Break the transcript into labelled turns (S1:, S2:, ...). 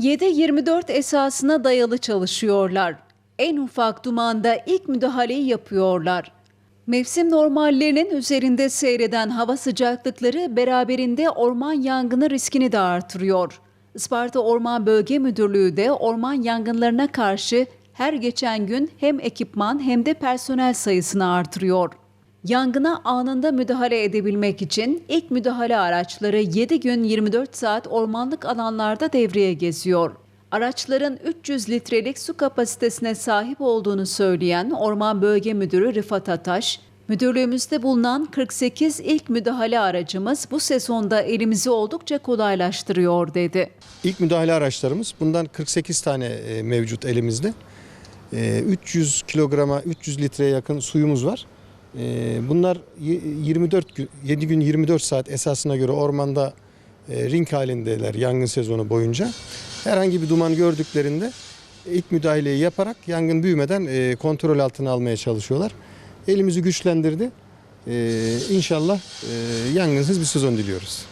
S1: 7-24 esasına dayalı çalışıyorlar. En ufak dumanda ilk müdahaleyi yapıyorlar. Mevsim normallerinin üzerinde seyreden hava sıcaklıkları beraberinde orman yangını riskini de artırıyor. Isparta Orman Bölge Müdürlüğü de orman yangınlarına karşı her geçen gün hem ekipman hem de personel sayısını artırıyor. Yangına anında müdahale edebilmek için ilk müdahale araçları 7 gün 24 saat ormanlık alanlarda devreye geziyor. Araçların 300 litrelik su kapasitesine sahip olduğunu söyleyen Orman Bölge Müdürü Rıfat Ataş, müdürlüğümüzde bulunan 48 ilk müdahale aracımız bu sezonda elimizi oldukça kolaylaştırıyor dedi.
S2: İlk müdahale araçlarımız bundan 48 tane e, mevcut elimizde. E, 300 kilograma 300 litreye yakın suyumuz var. E, Bunlar y- 24 gün 7 gün 24 saat esasına göre ormanda e, ring halindeler yangın sezonu boyunca. Herhangi bir duman gördüklerinde ilk müdahaleyi yaparak yangın büyümeden e, kontrol altına almaya çalışıyorlar. Elimizi güçlendirdi. E, İnşallah e, yangınsız bir sezon diliyoruz.